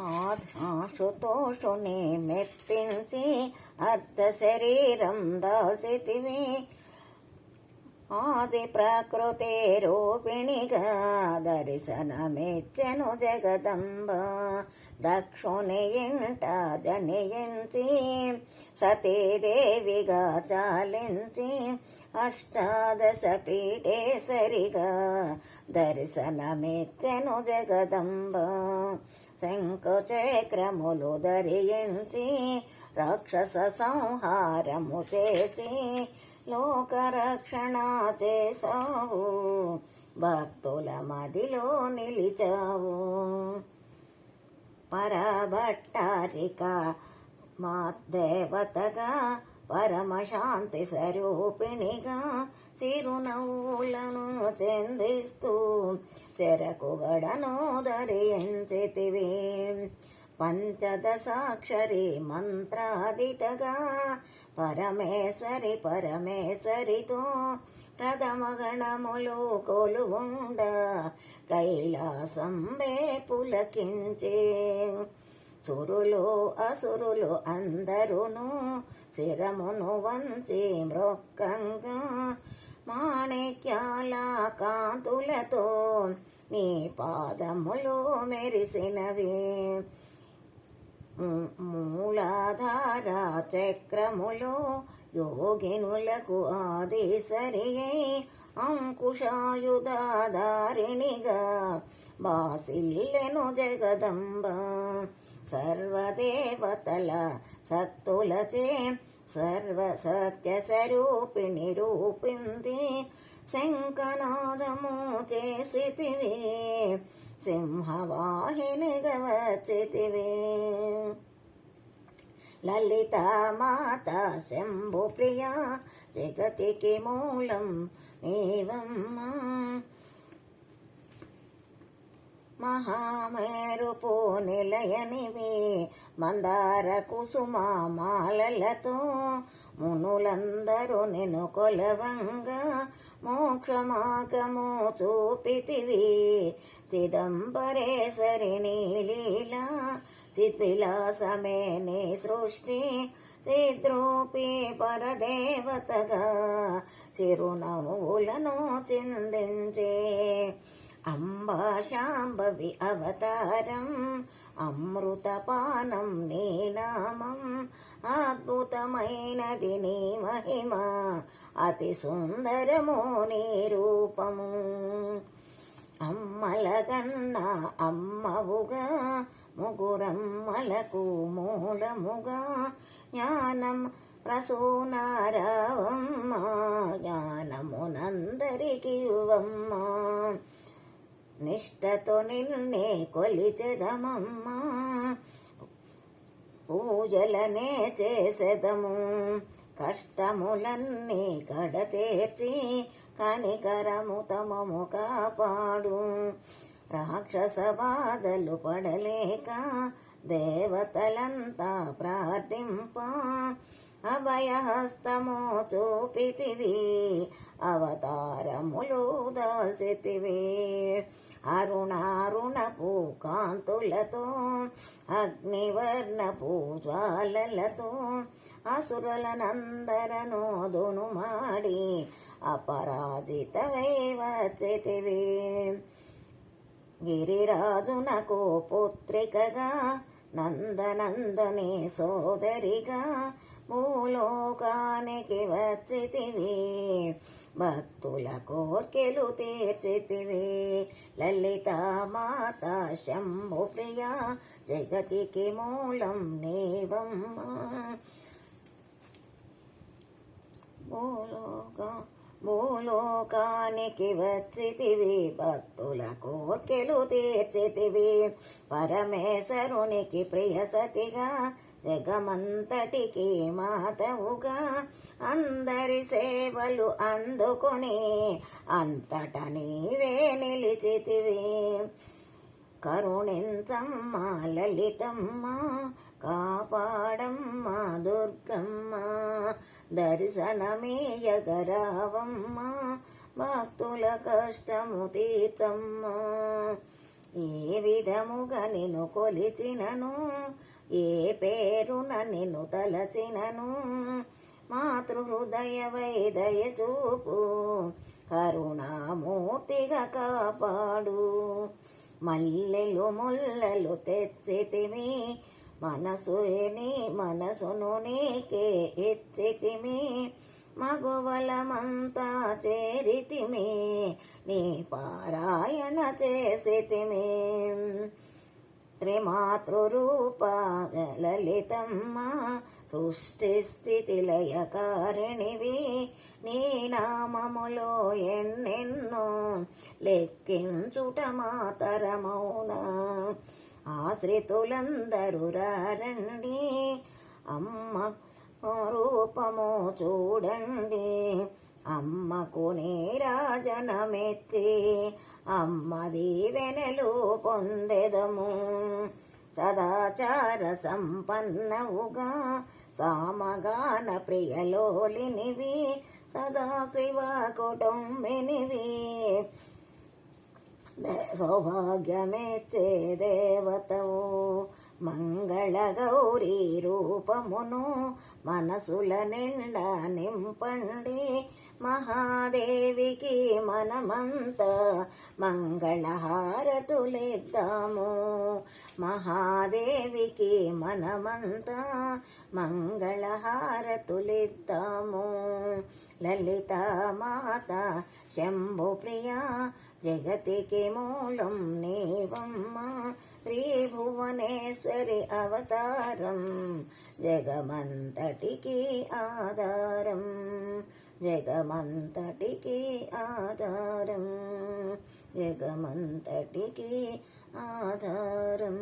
ఆశుతోషుని మెప్పించి అర్ధ శరీరం దాల్చితివి. ఆది ప్రకృతి రూపిణిగా దర్శనమిచ్చెను జగదంబ. దక్షుని ఇంట జనియించి సతీదేవిగా చాలించి అష్టాదశ పీఠేశ్వరిగా దర్శనమిచ్చెను జగదంబ. శంకుచక్రములు ధరించి రాక్షస సంహారము చేసి లోకరక్షణ చేసావు భక్తుల మదిలో నిలిచావు. పరభట్టారిక మా దేవతగా పరమశాంతి స్వరూపిణిగా చిరునవ్వులను చెందిస్తూ చెరకుగడను ధరించితివి. పంచదశాక్షరి మంత్రాదితగా పరమేశ్వరి పరమేశ్వరితో ప్రథమ గణములు కొలువుండ కైలాసంబే పులకించే. సురులు అసురులు అందరును శిరమును వంచి మృక్కంగా మాణిక్యాల కాంతులతో నీ పాదములు మెరిసినవి. మూలాధార చక్రములు యోగినులకు ఆదేశరి అంకుశాయుధారిణిగా బాసిల్లెను జగదంబ. సర్వదేవతల సత్తులచే సర్వ సత్య స్వరూపిణి రూపింది శంఖనాదము చేసితివి సింహవాహినిగా వచ్చితివి. లలిత మాత శంభు ప్రియా జగతికి మూలం నీవమ్మ. మహామేరుపు నిలయనివి మందార కుసుమ మాలలతో మునులందరూ నిన్ను కొలవంగా మోక్షమాగము చూపితివి. చిదంబరేశ్వరి నీలీలా శిథిలాసమే నీ సృష్టి చిద్రూపి పరదేవతగా చిరునవ్వులను చిందించే అంబాశాంబవి అవతారం అమృతపానం నీ నామం అద్భుతమైనది నీ మహిమ అతి సుందరము నీ రూపము. అమ్మలగన్న అమ్మవుగా ముగురమ్మలకు మూలముగా జ్ఞానం ప్రసూనారావమ్మ జ్ఞానమునందరికి ఇవ్వమ్మ. నిష్టతో నిన్నే కొలిచెదమమ్మా. పూజలనే చేసెదము కష్టములన్నీ కడతేర్చి కనికరము తమము కాపాడు. రాక్షస బాధలు పడలేక దేవతలంతా ప్రార్థింప అభయహస్తము చూపితివి అవతారములు దాల్చితివి అరుణారుణపు కాంతులతో అగ్నివర్ణపు జ్వాలలతో అసురులనందరను దును మాడి అపరాజితవై వచ్చేతివి గిరిరాజునకు పుత్రికగా నందనందని సోదరిగా భూలోకానికి వచ్చితివి. భక్తుల కోర్కెలు తీర్చితివి. లలిత మాత శంభు ప్రియ జగతికి మూలం నీవమ్మ. భూలోక భూలోకానికి వచ్చితివి. భక్తుల కోర్కెలు తీర్చితివి. పరమేశ్వరునికి ప్రియ సతిగా జగమంతటికి మాతవుగా అందరి సేవలు అందుకొని అంతట నీవే నిలిచితివి. కరుణించమ్మ లలితమ్మ కాపాడమ్మ దుర్గమ్మ దర్శనమీయగరావమ్మ భక్తుల కష్టము తీర్చమ్మ. ఏ విధముగా నిన్ను కొలిచినను ఏ పేరున నిన్ను తలచినను మాతృహృదయ వైదయ చూపు కరుణామూర్తిగా కాపాడు. మల్లెలు ముల్లలు తెచ్చితిమి మనసు నీ మనసును నీకే ఎచ్చితిమి మగువలమంతా చేరితిమి నీ పారాయణ చేసితిమి త్రిమాతృరూప లలితమ్మ సృష్టి స్థితి లయకారిణివి నీ నామములో ఎన్నెన్నో లెక్కించుట మాతరమౌన. ఆశ్రితులందరూ రండి అమ్మ రూపము చూడండి అమ్మకు నీరాజనమెత్తి అమ్మది దీవెనలు పొందెదము. సదాచార సంపన్నవుగా సామగాన ప్రియలోలినివి సదాశివ కుటుంబినివి. సౌభాగ్యమేచ్చే దేవతవు మంగళ గౌరీ రూపమును మనసుల నిండా నింపండి. మహాదేవికి మనమంతా మంగళహారతులేద్దాము. మహాదేవికి మనమంతా మంగళహారతులిద్దాము. లలిత మాత శంభు ప్రియా జగతికి మూలం నీవమ్మ. త్రిభువనేశ్వరి అవతారం జగమంతటికి ఆధారం. జగమంతటికి ఆధారం. జగమంతటికి ఆధారం.